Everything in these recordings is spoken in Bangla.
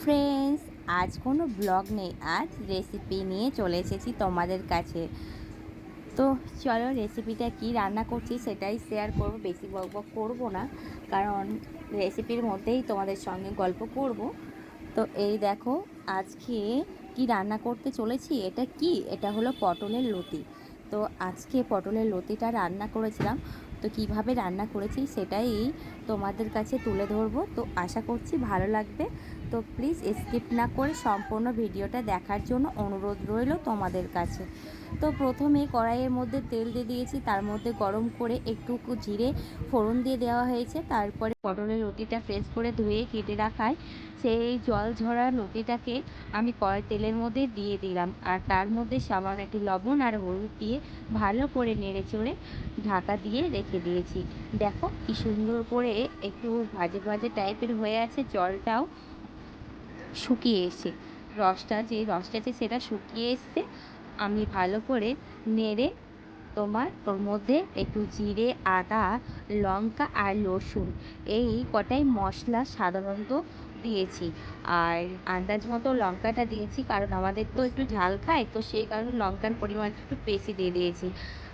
ফ্রেন্ডস, আজ কোনো ব্লগ নেই, আজ রেসিপি নিয়ে চলে এসেছি তোমাদের কাছে। তো চলো রেসিপিটা কি রান্না করছি সেটাই শেয়ার করব, বেশি বক করব না, কারণ রেসিপির মধ্যেই তোমাদের সঙ্গে গল্প করব। তো এই দেখো, আজকে কি রান্না করতে চলেছি, এটা কি? এটা হলো পটলের লতি। তো আজকে পটলের লতিটা রান্না করেছিলাম, তো কীভাবে রান্না করেছি সেটাই তোমাদের কাছে তুলে ধরবো। তো আশা করছি ভালো লাগবে। তো প্লিজ স্কিপ না করে সম্পূর্ণ ভিডিওটা দেখার জন্য অনুরোধ রইল তোমাদের কাছে। তো প্রথমে কড়াইয়ের মধ্যে তেল দিয়ে দিয়েছি, তার মধ্যে গরম করে একটু জিরে, ফোড়ন দিয়ে দেওয়া হয়েছে, তারপরে পটলের রুটিটা ফ্রেশ করে ধুয়ে কেটে রাখায় সেই জল ঝরা লতিটাকে আমি কড়াই তেলের মধ্যে দিয়ে দিলাম আর তার মধ্যে সামান্য একটি লবণ আর হলুদ দিয়ে ভালো করে নেড়ে চড়ে ঢাকা দিয়ে রেখে দিয়েছি। দেখো কি সুন্দর করে একটু ভাজে ভাজে টাইপের হয়ে আছে জলটাও। শুকিয়ে এসে রসটা যে রসটা আছে সেটা শুকিয়ে এসছে, আমি ভালো করে নেড়ে তোমার ওর মধ্যে একটু জিরে, আদা, লঙ্কা আর রসুন এই কটাই মশলা সাধারণত দিয়েছি। আর আন্দাজ মতো লঙ্কাটা দিয়েছি, কারণ আমাদের তো একটু ঝাল খায়, তো সেই কারণে লঙ্কার পরিমাণটা একটু বেশি দিয়ে দিয়েছি।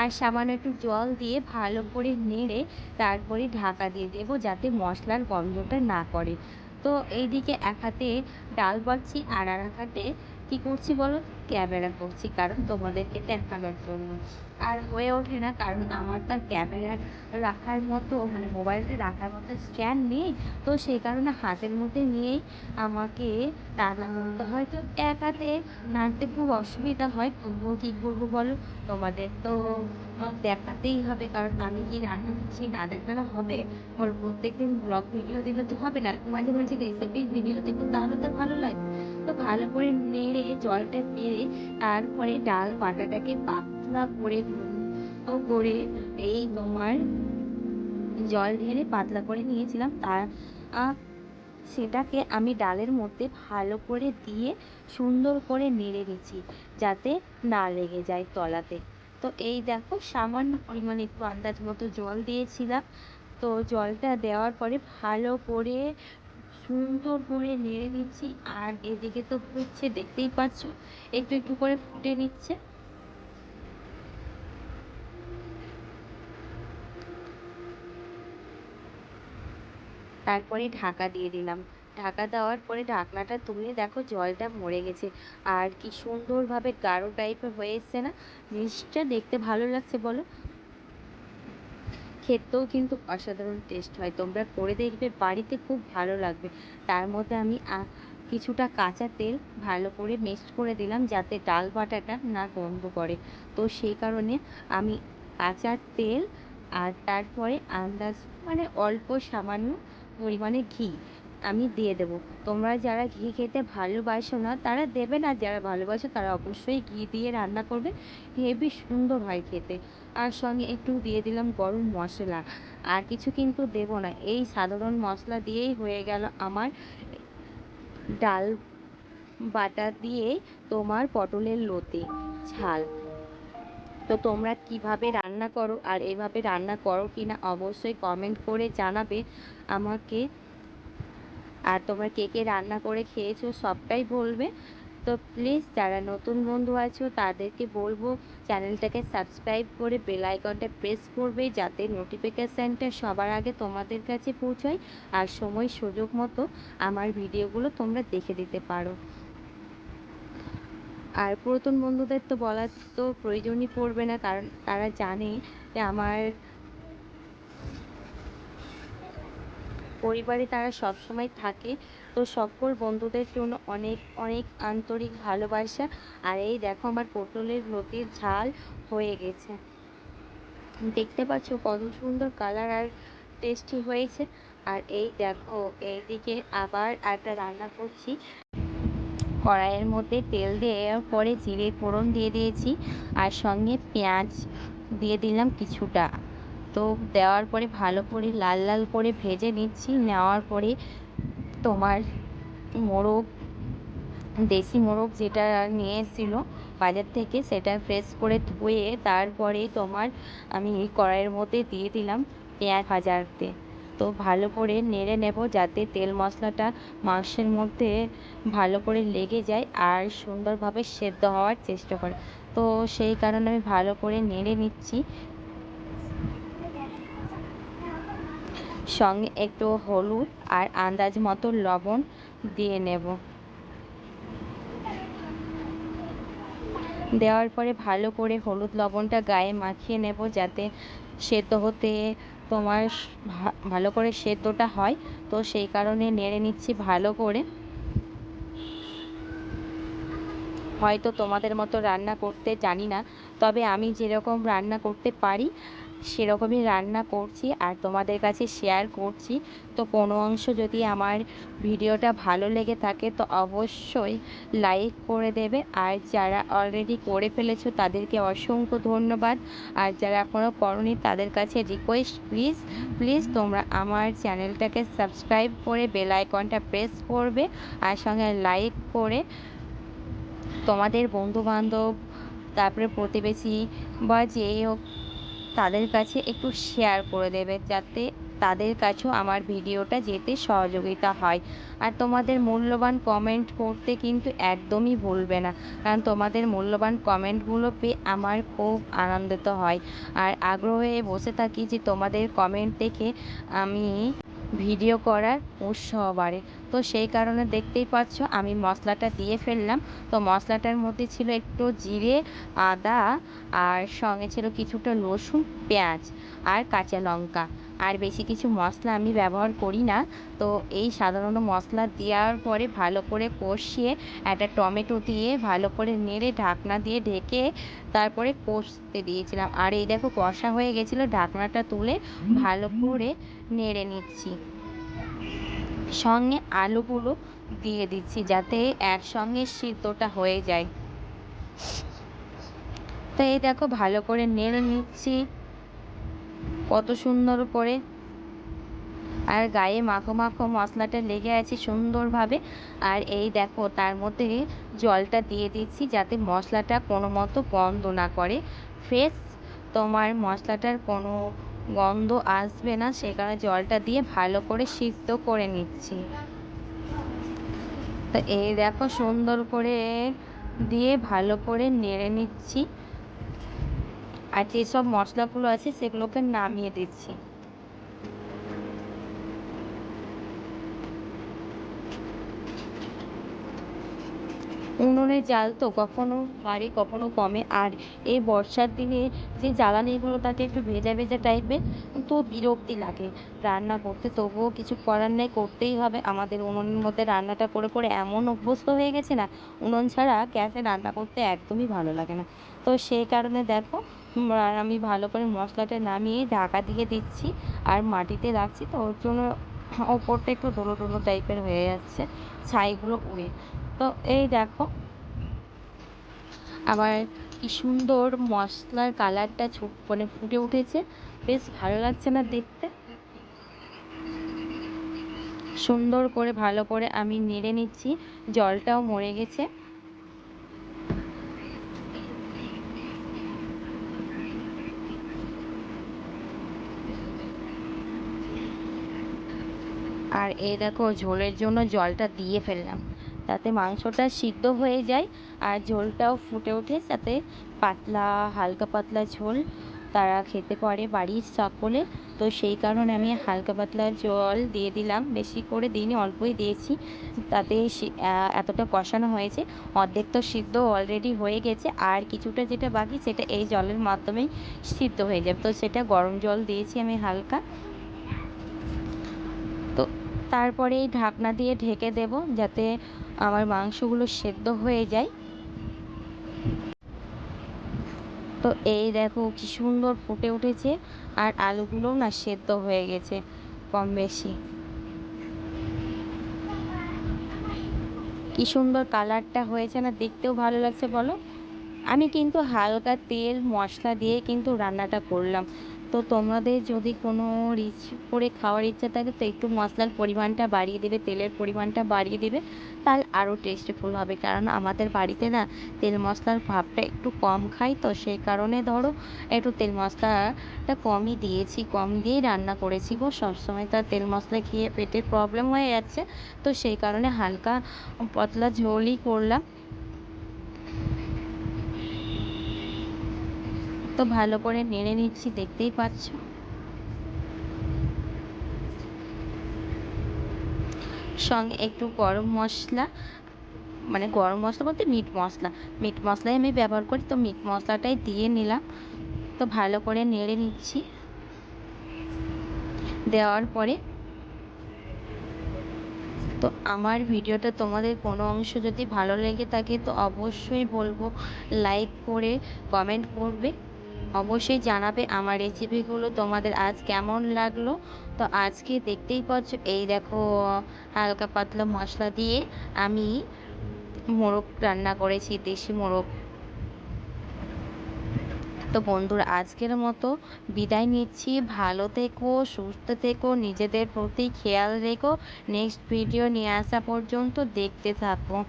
আর সামান্য একটু জল দিয়ে ভালো করে নেড়ে তারপরে ঢাকা দিয়ে দেবো যাতে মশলার গন্ধটা না করে তো এইদিকে এক হাতে ডাল বাটছি আর এক হাতে কি করছি বলো? ক্যামেরা করছি কারণ তোমাদেরকে দেখানোর জন্য। আর হয়ে ওঠে না, কারণ আমার তার ক্যামেরা রাখার মতো মানে মোবাইলটা রাখার মতো স্ট্যান্ড নেই। তো সেই কারণে হাতের মধ্যে নিয়েই আমাকে রান্না করতে হয়। তো এক হাতে নাড়তে খুব অসুবিধা হয়। তবুও কী করব বলো? তোমাদের তো দেখাতেই হবে, কারণ আমি কি রান্না করছি না দেখানো হবে? ওর প্রত্যেকদিন ব্লগ ভিডিও দিলে তো হবে না। মাঝে মাঝে রেসিপির ভিডিও দেখুন তাহলে তো ভালো লাগে। তো ভালো করে নেড়ে, জলটা পেরে তারপরে ডাল বাটাটাকে পাতলা করে ও করে এই তোমার জল ঢেলে পাতলা করে নিয়েছিলাম। তার সেটাকে আমি ডালের মধ্যে ভালো করে দিয়ে সুন্দর করে নেড়ে নিচ্ছি যাতে না লেগে যায় তলাতে। তো এই দেখো, সামান্য পরিমাণে একটু আন্দাজ মতো জল দিয়েছিলাম। তো জলটা দেওয়ার পরে ভালো করে সুন্দর করে নেড়ে নিচ্ছি। আর এদিকে তো ফুটছে দেখতেই পাচ্ছ, একটু একটু করে ফুটে নিচ্ছে। তারপরে ঢাকা দিয়ে দিলাম। ঢাকা দেওয়ার পরে ঢাকনাটা তুলে দেখো, জলটা মরে গেছে। আর কি সুন্দরভাবে গাঢ় টাইপের হয়ে এসছে না? জিনিসটা দেখতে ভালো লাগছে, বলো। খেতেও কিন্তু অসাধারণ টেস্ট হয়। তোমরা করে দেখবে, বাড়িতে খুব ভালো লাগবে। তার মধ্যে আমি কিছুটা কাঁচা তেল ভালো করে মিক্সড করে দিলাম যাতে ডাল বাটাটা না গন্ধ করে। তো সেই কারণে আমি কাঁচা তেল আর তারপরে আন্দাজ মানে অল্প সামান্য পরিমাণে ঘি আমি দিয়ে দেবো। তোমরা যারা ঘি খেতে ভালোবাসো না, তারা দেবে না। যারা ভালোবাসো, তারা অবশ্যই ঘি দিয়ে রান্না করবে। হেবি সুন্দর হয় খেতে। আর সঙ্গে একটু দিয়ে দিলাম গরম মশলা। আর কিছু কিন্তু দেব না। এই সাধারণ মশলা দিয়েই হয়ে গেল আমার ডাল বাটা দিয়ে তোমার পটলের লতি ঝাল। তো তোমরা কীভাবে রান্না করো আর এভাবে রান্না করো কি না অবশ্যই কমেন্ট করে জানাবে। আমাকে আর তোমরা কে কে রান্না করে খেয়েছো সবটাই বলবে। তো প্লিজ যারা নতুন বন্ধু আছো তাদেরকে বলব চ্যানেলটাকে সাবস্ক্রাইব করে বেল আইকনটা প্রেস করবে যাতে নোটিফিকেশানটা সবার আগে তোমাদের কাছে পৌঁছায় আর সময় সুযোগ মতো আমার ভিডিওগুলো তোমরা দেখে দিতে পারো। আর পুরাতন বন্ধুদের তো বলার তো প্রয়োজনই পড়বে না কারণ তারা জানে যে আমার পরিবারে তারা সবসময় থাকে। তো সকল বন্ধুদের জন্য অনেক অনেক আন্তরিক ভালোবাসা। আর এই দেখো আমার পটলের লতির ঝাল হয়ে গেছে। দেখতে পাচ্ছ কত সুন্দর কালার আর টেস্টি হয়েছে। আর এই দেখো, এইদিকে আবার একটা রান্না করছি। কড়াইয়ের মধ্যে তেল দেওয়ার পরে জিরে ফোড়ন দিয়ে দিয়েছি। আর সঙ্গে পেঁয়াজ দিয়ে দিলাম কিছুটা। তো দেওয়ার পরে ভালো করে লাল লাল করে ভেজে নিচ্ছি। নেওয়ার পরে তোমার মোরগ, দেশি মোরগ যেটা নিয়ে এসেছিল বাজার থেকে সেটা ফ্রেশ করে ধুয়ে তারপরে তোমার আমি কড়াইয়ের মধ্যে দিয়ে দিলাম পেঁয়াজ ভাজাতে। তো ভালো করে নেড়ে নেব যাতে তেল মশলাটা মাংসের মধ্যে ভালো করে লেগে যায় আর সুন্দরভাবে সেদ্ধ হওয়ার চেষ্টা করে। তো সেই কারণে আমি ভালো করে নেড়ে নিচ্ছি। সঙ্গে একটু হলুদ আর আন্দাজ মতো লবণ দিয়ে নেব। দেওয়ার পরে ভালো করে হলুদ লবণটা গায়ে মাখিয়ে নেব যাতে সেদ্ধ হতে তোমার ভালো করে সেদ্ধটা হয়। তো সেই কারণে নেড়ে নিচ্ছি ভালো করে। হয়তো তোমাদের মতো রান্না করতে জানি না, তবে আমি যেরকম রান্না করতে পারি সেরকমই রান্না করছি আর তোমাদের কাছে শেয়ার করছি। তো কোনো অংশ যদি আমার ভিডিওটা ভালো লেগে থাকে, তো অবশ্যই লাইক করে দেবে। আর যারা অলরেডি করে ফেলেছো, তাদেরকে অসংখ্য ধন্যবাদ। আর যারা এখনও করনি, তাদের কাছে রিকোয়েস্ট প্লিজ প্লিজ তোমরা আমার চ্যানেলটাকে সাবস্ক্রাইব করে বেল আইকনটা প্রেস করবে আর সঙ্গে লাইক করে তোমাদের বন্ধুবান্ধব, তারপরে প্রতিবেশী বা যেই হোক তাদের কাছে একটু শেয়ার করে দেবে, যাতে তাদের কাছেও আমার ভিডিওটা যেতে সহযোগিতা হয়। আর তোমাদের মূল্যবান কমেন্ট করতে কিন্তু একদমই ভুলবে না, কারণ তোমাদের মূল্যবান কমেন্টগুলো পেয়ে আমার খুব আনন্দিত হয়। আর আগ্রহে বসে থাকি যে তোমাদের কমেন্ট দেখে আমি ভিডিও করার উৎসাহ বাড়ে। তো সেই কারণে দেখতেই পাচ্ছ, আমি মশলাটা দিয়ে ফেললাম। তো মশলাটার মধ্যে ছিল একটু জিরে, আদা, আর সঙ্গে ছিল কিছুটা রসুন, পেঁয়াজ, আর কাঁচা লঙ্কা। আর বেশি কিছু মশলা আমি ব্যবহার করি না। তো এই সাধারণত মশলা দেওয়ার পরে ভালো করে কষিয়ে একটা টমেটো দিয়ে ভালো করে নেড়ে ঢাকনা দিয়ে ঢেকে তারপরে কষতে দিয়েছিলাম। আর এই দেখো কষা হয়ে গেছিল, ঢাকনাটা তুলে ভালো করে নেড়ে নিচ্ছি। সঙ্গে আলুগুলো দিয়ে দিচ্ছি যাতে একসঙ্গে সিদ্ধটা হয়ে যায়। তো এই দেখো ভালো করে নেড়ে নিচ্ছি। কত সুন্দর করে। আর গায়ে মাখো মাখো মশলাটা লেগে আছে সুন্দরভাবে। আর এই দেখো, তার মধ্যে জলটা দিয়ে দিচ্ছি যাতে মশলাটা কোনো মতো গন্ধ না করে। ফ্রেশ, তোমার মশলাটার কোনো গন্ধ আসবে না, সে কারণে জলটা দিয়ে ভালো করে সিদ্ধ করে নিচ্ছি। তো এই দেখো, সুন্দর করে দিয়ে ভালো করে নেড়ে নিচ্ছি। আর যেসব মশলাগুলো আছে সেগুলোকে নামিয়ে দিচ্ছি। উনুনের জাল তো কখনো বাড়ে, কখনো কমে। আর এই বর্ষার দিনে যে জ্বালানিগুলো থাকে একটু ভেজা ভেজা টাইপের তো বিরক্তি লাগে। রান্না করতে তবুও কিছু করার নেই, করতেই হবে। আমাদের উনুনের মধ্যে রান্নাটা করে করে এমন অভ্যস্ত হয়ে গেছে না, উনুন ছাড়া গ্যাসে রান্না করতে একদমই ভালো লাগে না। তো সেই কারণে দেখো আমি ভালো করে মশলাটা নামিয়ে ঢাকা দিয়ে দিচ্ছি আর মাটিতে রাখছি। তো ওর জন্য ওপরটা একটু ডোলো ডোলো টাইপের হয়ে যাচ্ছে, ছাইগুলো উড়ে। তো এই দেখো, আবার কি সুন্দর মশলার কালারটা মানে ফুটে উঠেছে। বেশ ভালো লাগছে না দেখতে। সুন্দর করে ভালো করে আমি নেড়ে নিচ্ছি, জলটাও মরে গেছে। আর এই দেখো, ঝোলের জন্য জলটা দিয়ে ফেললাম। তাতে মাংসটা সিদ্ধ হয়ে যায় আর ঝোলটাও ফুটে ওঠে। যাতে পাতলা, হালকা পাতলা ঝোল তারা খেতে পারে বাড়ির সকলে। তো সেই কারণে আমি হালকা পাতলা জল দিয়ে দিলাম। বেশি করে দিইনি, অল্পই দিয়েছি। তাতে এতটা কষানো হয়েছে। অর্ধেক তো সিদ্ধ অলরেডি হয়ে গেছে। আর কিছুটা যেটা বাকি, সেটা এই জলের মাধ্যমেই সিদ্ধ হয়ে যাবে। তো সেটা গরম জল দিয়েছি আমি হালকা। তারপরে এই ঢাকনা দিয়ে ঢেকে দেব যাতে আমার মাংসগুলো সেদ্ধ হয়ে যায়। তো এই দেখো কি সুন্দর ফুটে উঠেছে আর আলুগুলোও না সেদ্ধ হয়ে গেছে কম বেশি। কি সুন্দর কালারটা হয়েছে না দেখতেও ভালো লাগছে বলো? আমি কিন্তু হালকা তেল মশলা দিয়ে কিন্তু রান্নাটা করলাম। তো তোমাদের যদি কোনো রিচ করে খাওয়ার ইচ্ছা থাকে, তো একটু মশলার পরিমাণটা বাড়িয়ে দেবে, তেলের পরিমাণটা বাড়িয়ে দেবে, তাহলে আরও টেস্টিফুল হবে। কারণ আমাদের বাড়িতে না, তেল মশলার ভাবটা একটু কম খাই তো, সেই কারণে ধরো একটু তেল মশলাটা কমই দিয়েছি, কম দিয়েই রান্না করেছি গো। সবসময় তো তেল মশলা খেয়ে পেটের প্রবলেম হয়ে যাচ্ছে, তো সেই কারণে হালকা পাতলা ঝোলই করলাম। ভালো করে নেড়ে নিচ্ছি, দেখতেই পাচ্ছ। সঙ্গে একটু গরম মশলা মানে গরম মশলা বলতে মিট মশলা। মিট মশলাই আমি ব্যবহার করি, তো মিট মশলাটাই দিয়ে নিলাম। তো ভালো করে নেড়ে নিচ্ছি। দেওয়ার পরে তো আমার ভিডিওটা তোমাদের কোনো অংশ যদি ভালো লেগে থাকে, তো অবশ্যই বলব লাইক করে কমেন্ট করবে। অবশ্যই জানাবে আমার রেসিপিগুলো তোমাদের আজ কেমন লাগল? তো আজকে দেখতেই পাচ্ছ, এই দেখো, হালকা পাতলা মশলা দিয়ে আমি মোরগ রান্না করেছি, দেশি মোরগ। তো বন্ধুরা, আজকের মতো বিদায় নিচ্ছি। ভালো থেকো, সুস্থ থেকো, নিজেদের প্রতি খেয়াল রেখো। নেক্সট ভিডিও নিয়ে আসা পর্যন্ত দেখতে থাকো।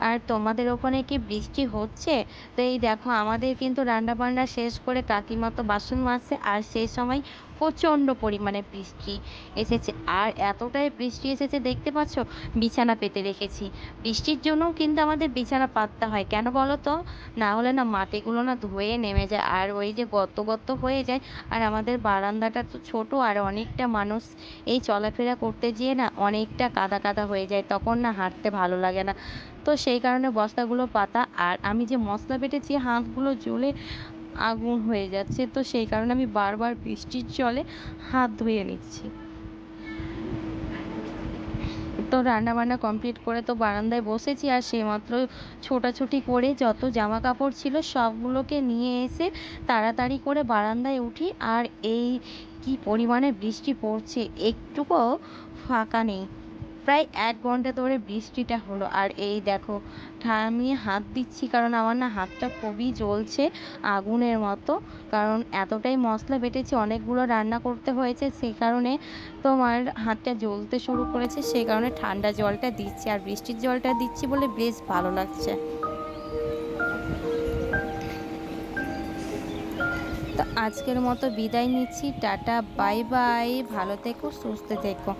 আর তোমাদের ওখানে কি বৃষ্টি হচ্ছে? তো এই দেখো, আমাদের কিন্তু রান্না বান্না শেষ করে কাকিমা তো বাসন মাজছে, আর সেই সময় প্রচণ্ড পরিমাণে বৃষ্টি এসেছে। আর এতটাই বৃষ্টি এসেছে, দেখতে পাচ্ছ? বিছানা পেতে রেখেছি। বৃষ্টির জন্যও কিন্তু আমাদের বিছানা পাততে হয়। কেন বলো তো? না হলে না মাটিগুলো না ধুয়ে নেমে যায়। আর ওই যে গর্ত গর্ত হয়ে যায়, আর আমাদের বারান্দাটা তো ছোটো, আর অনেকটা মানুষ এই চলাফেরা করতে গিয়ে না অনেকটা কাদা কাদা হয়ে যায়। তখন না হাঁটতে ভালো লাগে না। তো সেই কারণে বস্তাগুলো পাতা, আর আমি যে মশলা বেটেছি হাতগুলো জ্বলে আগুন হয়ে যাচ্ছে। তো সেই কারণে আমি বারবার বৃষ্টির জলে হাত ধুয়ে নিচ্ছি। তো রান্না বান্না কমপ্লিট করে তো বারান্দায় বসেছি আর সেইমাত্র ছোটাছুটি করে যত জামা কাপড় ছিল সবগুলোকে নিয়ে এসে তাড়াতাড়ি করে বারান্দায় উঠি আর এই কি পরিমাণে বৃষ্টি পড়ছে একটুকুও ফাঁকা নেই। প্রায় এক ঘণ্টা ধরে বৃষ্টিটা হলো। আর এই দেখো, আমি হাত দিচ্ছি কারণ আমার না হাতটা খুবই জ্বলছে আগুনের মতো। কারণ এতটাই মশলা বেটেছি, অনেকগুলো রান্না করতে হয়েছে, সেই কারণে তোমার হাতটা জ্বলতে শুরু করেছে, সেই কারণে ঠান্ডা জলটা দিচ্ছি আর বৃষ্টির জলটা দিচ্ছি বলে বেশ ভালো লাগছে। তো আজকের মতো বিদায় নিচ্ছি, টাটা, বাই বাই, ভালো থেকো, সুস্থ থেকো।